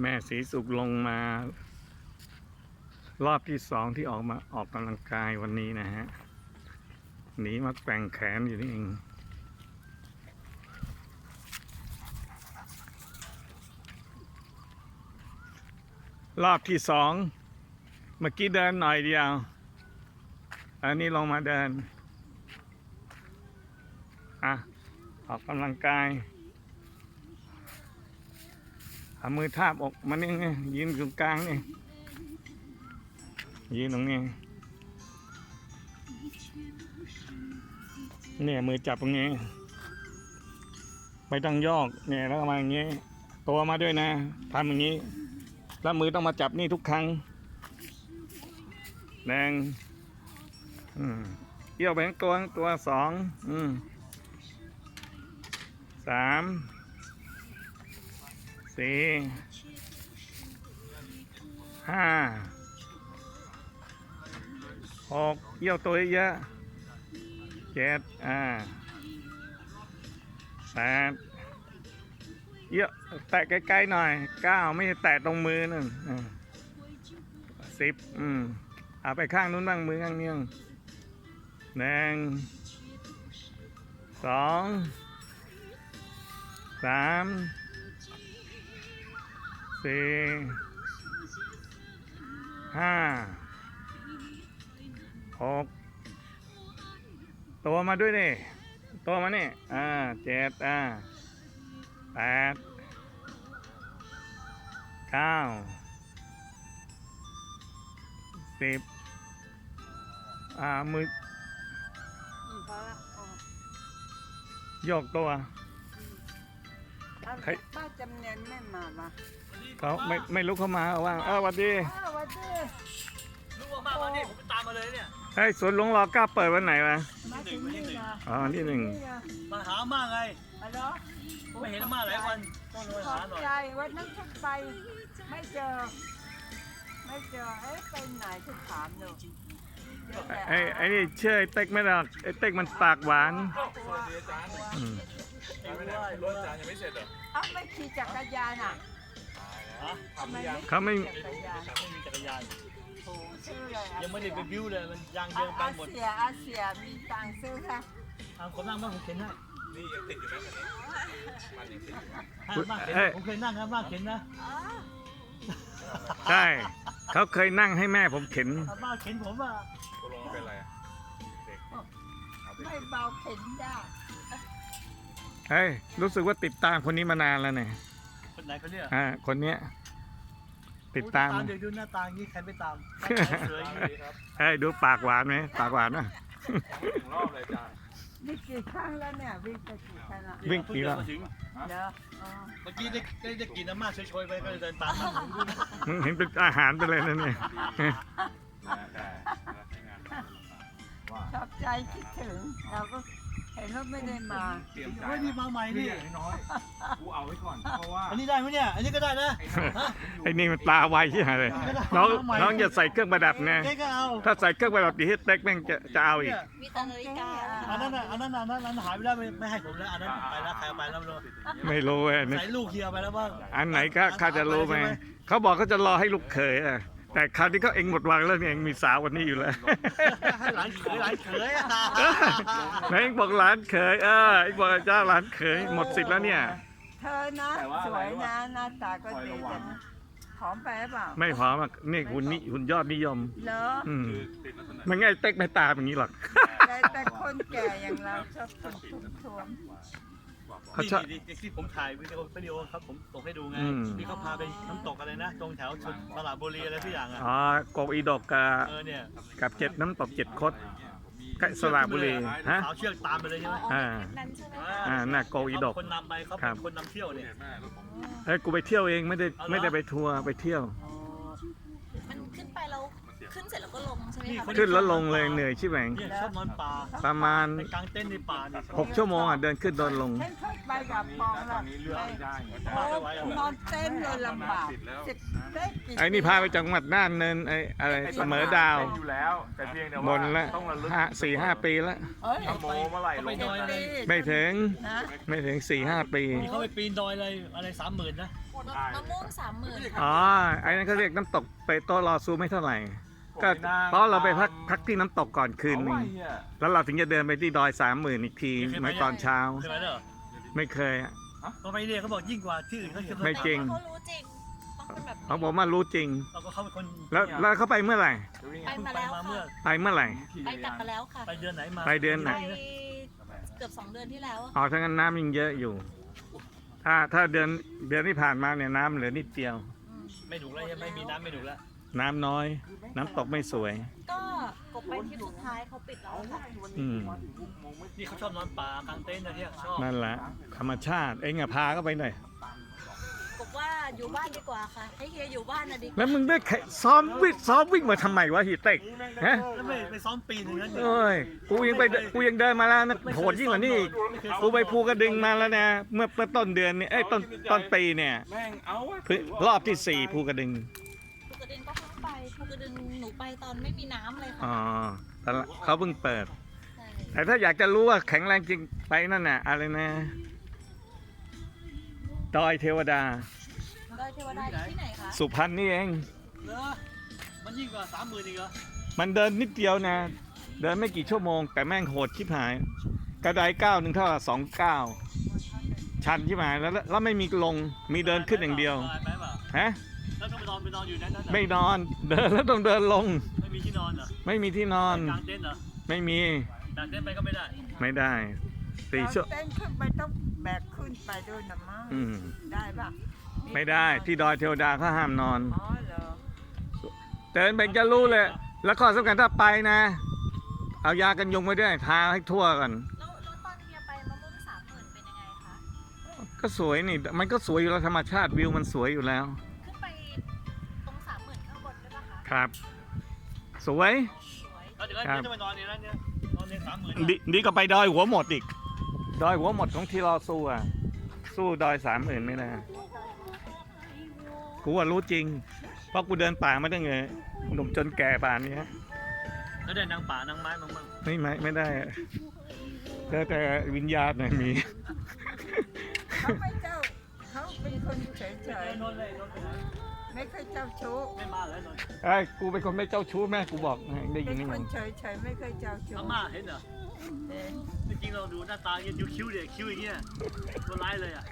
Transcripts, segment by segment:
แม่สีสุกลงมา รอบที่สองที่ออกมาออกกำลังกายวันนี้นะฮะหนีมาแกว่งแขนอยู่นี่เองรอบที่สองเมื่อกี้เดินหน่อยเดียว อันนี้ลงมาเดิน อะ ออกกำลังกาย เอามือทาบอกมันนี่ไงยืนตรงกลางนี่ยืนตรงนี้เนี่ยมือจับตรงนี้ไม่ต้องยอกเนี่ยแล้วมาอย่างนี้ ตัวมาด้วยนะทำอย่างนี้ แล้วมือต้องมาจับนี่ทุกครั้งแดงเกี่ยวไปทั้งตัวทั้งตัวสองสาม สี่ห้าหกเยี่ยวตัวเยอะเจ็ดอ่าแปดเยอะแตะใกล้ๆหน่อยเก้าไม่แตะตรงมือหนอ่าสิบอืมเอาไปข้างนู้นบ้างมือข้างนี้บ้างหนึ่งสองสาม สี่ห้าหกตัวมาด้วยนี่ตัวมานี่อ่าเจ็ดอ่าแปดเก้าสิบอ่ามืออืมพอละอ๋อโยกตัว เอาใคร ป้าจำเนียนไม่มาปะเขาไม่ไม่ลุกเข้ามาเอาว่างเออสวัสดีอ้าวสวัสดีรู้ว่ามาวันนี้ผมตามมาเลยเนี่ย เฮ้ยสวนหลวงรอเก้าเปิดวันไหนวะมาถึงนี่นะอ๋อวันที่หนึ่งนี่นะมาหาอาม่าไง อ๋อเหรอไม่เห็นอาม่าหลายวัน ต้องเลยขอหาบหน่อย ใจวันนั้นฉันไปไม่เจอ ไม่เจอ เอ๊ะไปไหนฉันถามดูเจอแต่ ไอ้ไอ้นี่เชื่อไอ้เต็กไม่ได้หรอกไอ้เต็กมันปากหวานกลัวอืมรู้ว่ารู้ว่าเอ้าไม่ขี่จักรยานอะฮะทำไมเขาไม่ขี่จักรยานไม่มีจักรยานโอ้ชื่ออะไรอะยังไม่ได้ไปบิ้วเลยมันยางเยิอางไปอาหมดเสียอาเสียมีตังค์ซื้อค่ะทางคนนั่งบ้างผมเข็นให้นี่ยังติดอยู่ไหมคันนี้มันยังติดอยู่ไหมให้อาม่าเข็นผมเคยนั่งอาม่าเข็นนะใช่ เขาเคยนั่งให้แม่ผมเข็น อาม่าเข็นผมอะตกลงเป็นอะไรอะเด็กเอาไปไม่เบาเข็นได้เฮ้ย รู้สึกว่าติดตามคนนี้มานานแล้วเนี่ยคนไหนเขาเนี่ยอ่าคนเนี้ย ติดตาม โอ้เดี๋ยวดูหน้าตาอย่างนี้ใครไม่ตามเสืออย่างสวัสนี้ดีครับเฮ้ย ดูปากหวานไหมปากหวานนะยังไม่ถึงรอบเลยจ้าวิ่ งกี่ครั้งแล้วเนี่ยวิ่งไปกี่ครั้งแล้ววิ่งกี่รอบเพิ่เดินมาถึงเดี๋ยวอ๋อเมื่อกี้ได้ได้ได้กินอาม่าช่วยๆไปก็เลยเดินตามมามึงเห็นเป็นอาหารไปเลยนะเนี่ยแต่แต่ใช้งานว่าชอบใจคิดถึงเราก็ เห็นว่าไม่ได้มา เตรียมใจเฮ้ยนี่มาใหม่นี่นี่อย่างน้อยๆกูเอาไว้ก่อน เพราะว่าอันนี้ได้ไหมเนี่ย อันนี้ก็ได้นะฮะไอ้นี่มันตาไวที่หายเลยน้องน้องอย่าใส่เครื่องประดับนะ เจ๊ก็เอา ถ้าใส่เครื่องประดับดีให้เต็กแม่งจะจะเอาอีกเนี่ยมีแต่นาฬิกาอันนั้นน่ะอันนั้นน่ะอันนั้นอันนั้นหายไปแล้วไม่ไม่ให้ผมแล้ว อันนั้นไปแล้วใครเอาไปแล้วไม่รู้ไม่รู้เว้ยนี่ใส่ลูกเฮียไปแล้วบ้างอันไหนก็ข้าจะรู้ไหมเขาบอกเขาจะรอให้ลูกเขยอะ แต่คราวนี้เขาเองหมดวังแล้วเนี่ยเองมีสาววันนี้อยู่แล้วให้หลานเขยหลานเขยอะไหนเองบอกหลานเขยเออเองบอกเจ้าหลานเขยหมดสิทธิ์แล้วเนี่ย เธอนะสวยนะหน้าตาก็ดีแต่ผอมไปหรือเปล่าไม่พร้อมอะนี่หุ่นนี่หุ่นยอดนิยม เหรออืมคือติดลักษณะมันไงเต็กไม่ตามอย่างนี้หรอก แต่แต่คนแก่อย่างเราชอบคนทุ่มทวม เขาชอบ นี่นี่ที่ผมถ่ายวิดีโอวิดีโอครับผมส่งให้ดูไงอืม ที่เขาพาไปน้ำตกอะไรนะตรงแถวชนตลาดบุรีอะไรทุกอย่างอะอ๋อกกอีดอกกับเออเนี่ยกับเจ็ดน้ำตกเจ็ดคดใกล้สระบุรีฮะ สาวเชือกตามไปเลยใช่ไหมอ่านั้นใช่ไหมอ่าน่ะโกอีดอกเขาคนนำไปเขาครัเป็บ นคนนำเที่ยวเนี่ยแม่รถผมเฮ้ยกูไปเที่ยวเองไม่ได้ไม่ได้ไปทัวร์ไปเที่ยว มันขึ้นไปแล้ว ขึ้นเสร็จแล้วก็ลงใช่ไหมนี่คนขึ้นแล้วลงเลยเหนื่อยใช่ไหมเนี่ยชอบนอนป่าประมาณ ไปกลางเต็นท์ในป่าเนี่ยชอบหกชั่วโมงอะเดินขึ้นเดินลง ฉันเคยไปกับนี้ปองนะตแล้อวนนี้เลือกไม่ได้หัวใจโอ้นอนเต็นท์เลยลำบากสิบเต็นท์กี่ไอ้นี่พาไปจังหวัดน่านเนินไอ้อะไรเสมอดาว เป็นอยู่แล้ว แต่เพียงแต่บว่านละต้องระลึกห้าสี่ห้าปีแล้วเอ้ยถ้าโมเมื่อไหร่ลงไปดอยอะไรไม่ถึงนะไม่ถึงสี่ห้าปีนี่เขาไปปีนดอยอะไรอะไรสามหมื่นนะมะม่วงสามหมื่นอ๋อไอ้นั่นเขาเรียกน้ำตกไปโตะรอซูไม่เท่าไหร่ ก็เพราะเราไปพักพักที่น้ำตกก่อนคืนหนึงแล้วเราถึงจะเดินไปที่ดอยสามหมื่นอีกทีเมื่อตอนเช้า ใช่ไหมเด้อไม่เคยอะพอไปเนี่ยเขาบอกยิ่งกว่าที่อื่นเขาจะไม่จริงเขารู้จริง ต้องเป็นแบบนี้เขาบอกว่ารู้จริง เราก็เข้าไปคนแล้วแล้วเขาไปเมื่อไหร่ ไปมาแล้วเมื่อค่ะ ไปเมื่อไหร่ ไปกลับมาแล้วค่ะ ไปเดือนไหนมาไปเดือนไหน ไปเกือบสองเดือนที่แล้วอะอ๋อถ้างั้นน้ำยังเยอะอยู่ ถ้าถ้าเดือนเดือนที่ผ่านมาเนี่ยน้ำเหลือนิดเดียวอืมไม่ถูกแล้วไม่มีน้ำไม่ถูกแล้ว น้ำน้อย น้ำตกไม่สวย ก็กบไปทริปสุดท้ายเขาปิดแล้วค่ะอืม นี่เขาชอบนอนป่ากลางเต็นท์นะเนี่ยชอบนั่นแหละธรรมชาติเอ็งอะพาก็ไปหน่อย กบว่าอยู่บ้านดีกว่าค่ะ ให้เฮียอยู่บ้านนะดีกว่าแล้วมึงได้แข่ซ้อมวิ่งซ้อมวิ่งมาทำไมวะฮีเต็กฮะแล้วไม่ไปซ้อมปีหนึ่งนั้นเอ้ยกูยังไปเดินกูยังเดินมาแล้วนะโหดยิ่งกว่านี้อีกกูไปภูกระดึงมาแล้วนะ เมื่อเมื่อต้นเดือนเนี่ยเอ้ยต้นต้นปีเนี่ยแม่งเอาวะเพิ่งรอบที่สี่ภูกระดึง ไปตอนไม่มีน้ำเลยอ๋อค่ะแต่ละเขาเพิ่งเปิด ใช่แต่ถ้าอยากจะรู้ว่าแข็งแรงจริงไปนั่นน่ะอะไรนะดอยเทวดา ดอยเทวดาอยู่ที่ไหนคะสุพรรณนี่เอง เหรอมันยิ่งกว่าสามหมื่นอีกเหรอมันเดินนิดเดียวนะ เดินไม่กี่ชั่วโมง แต่แม่งโหดชิบหาย กระไดก้าวหนึ่งเท่ากับสองก้าวชันชิบหายแล้วแล้วแล้วไม่มีลงมีเดินขึ้นอย่างเดียว ไปเปล่าฮะแล้วต้องไป นอนไปนอนอยู่นั้นนะไม่นอน เดินแล้วต้องเดินลง ไม่มีที่นอนเหรอไม่มีที่นอน กลางเต็นท์เหรอไม่มี กลางเต็นท์ไปก็ไม่ได้ ไม่ได้สี่ชั่ว เต้นขึ้นไปต้องแบกขึ้นไปด้วยนะมั้งอืม ได้ปะไม่ได้ ที่ดอยเทวดาเขาห้ามนอน อ๋อเหรอเดินไปจะรู้เลย แล้วข้อสำคัญถ้าไปนะ เอายากันยุงไปด้วยทาให้ทั่วกันแล้วแล้วตอนเฮียไปมะม่วงสามหมื่นเป็นยังไงคะ ก็สวยนี่ มันก็สวยอยู่แล้วธรรมชาติวิวมันสวยอยู่แล้ว คะครับสวยสวย แล้วเดี๋ยวครับจะไปนอนในนั้นเนี่ยนอนในสามหมื่นดีดีก็ไปดอยหัวหมดอีก ดอยหัวหมดของที่เราสู้อะ สู้ดอยสามหมื่นไม่ได้กูว่ารู้จริง เพราะกูเดินป่ามาตั้งแต่หนุ่มจนแก่ป่านนี้แล้วได้นางป่านางไม้มั้งมั้งไม่ไม่ไม่ได้อะแต่แต่วิญญาณน่ะมี เขาไม่เจ้า เขาเป็นคนเฉยเดินนอนเลยนอนไปไหนๆ ไม่เคยเจ้าชู้ไม่มาแล้วนอนไอ้ยกูเป็นคนไม่เจ้าชู้แม่กูบอกให้ได้ยิเป็นนนี่คมันนเฉยๆไม่เคยเจ้าชู้อาม่าเห็นเหรอเอ๊ะจริงๆเราดูหน้าตาเงี้ยดูคิ้วเด็กคิ้วอย่างเงี้ยตัวร้ายเลยอะ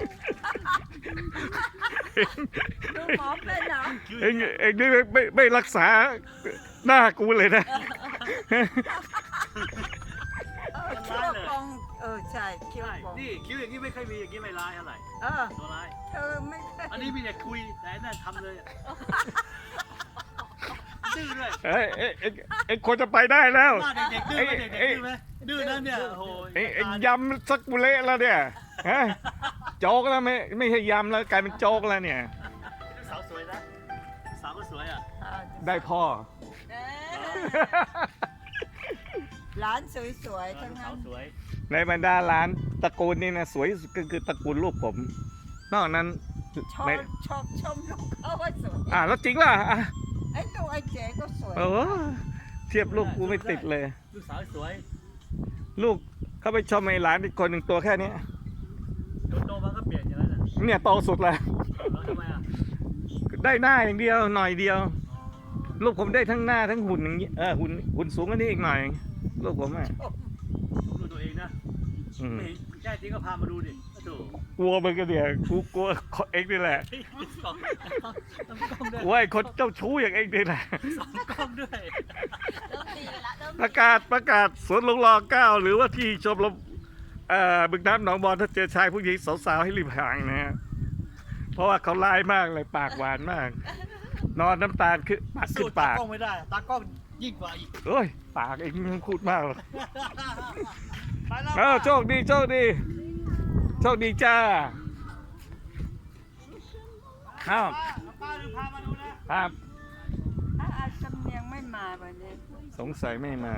ดูหมอเป็นเหรอคิ้วอเอ็ย่างงเงี้ยเอ็งนี่ไม่ไม่ไม่รักษาหน้ากูเลยนะ เออคิ้วปอง เออใช่คิ้วใช่ปองนี่คิ้วอย่างงี้ไม่เคยมีอย่างงี้ไม่ร้ายเท่าไหร่เออตัวร้าย เธอไม่เคยอันนี้มีแต่คุยแต่นั่นทำเลยอะดื้อด้วยเอ้ยเอ้ยเอ็งเอ็งควรจะไปได้แล้ว หน้าเด็กๆดื้อไหมเด็กๆดื้อไหมดื้อนั่นเนี่ยโอ้โหเอ็งเอ็งยำสักบุเละแล้วเนี่ยฮะโจ๊กแล้วไม่ไม่ใช่ยำแล้วกลายเป็นโจ๊กแล้วเนี่ยสาวสวยนะสาวก็สวยอะอ่าได้พ่อ เอ๊ะร้านสวยๆทั้งสานั้วนสวย ในบรรดาร้านตระกูลนี่นะสวยที่สุดก็คือตระกูลลูกผม นอกนั้นชอบไม่ชอบชมลูกเขาว่าสวยอ่าแล้วจริงล่ะอะไอ้ลูกไอ้เจ๊ก็สวยเออเทียบลูกกูไม่ติดเลย ลูกสาวสวยลูกเขาไปชมไอ้หลานอีกคนหนึ่งตัวแค่เนี้ยโตโตๆมันก็เปลี่ยนอย่างนั้นแหละเนี่ยโตสุดแล้วแล้วทำไมอะได้หน้าอย่างเดียวหน่อยเดียว ลูกผมได้ทั้งหน้าทั้งหุ่นอย่างนี้เออหุ่นหุ่นสูงกว่านี้อีกหน่อย ลูกผมอะดูตัวเองนะ อืม ไม่เห็นแค่จริงก็พามาดูดิโอ้โหกลัวมันก็เดี๋ยวกูกลัวเอ็กนี่แหละสองต้องกล้องด้วยว่าไอ้คนเจ้าชู้อย่างเอ็กนี่แหละ สองกล้องด้วยเริ่มดีกันละเริ่มประกาศประกาศสวนหลวงรอเก้าหรือว่าที่ชมรมเอ่อบึงน้ำหนองบอลถ้าเจอชายผู้หญิงสาวๆให้รีบห่างนะฮะเพราะว่าเขาร้ายมากเลยปากหวานมาก นอนน้ำตาลขึ้นปากขึ้สู้นตาปากกล้องไม่ได้ตากล้อง ยิ่งกว่าอีก เอ้ยปากเองมันพูดมากเลยไปแล้วเออโชคดีโชคดีโชคดีจ้าอ้าวป้าป้าดูพามาดูนะครับ ถ้าอาจสำเนียงไม่มาวันนี้สงสัยไม่มา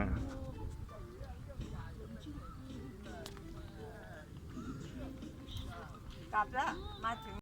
กลับแล้วมาถึง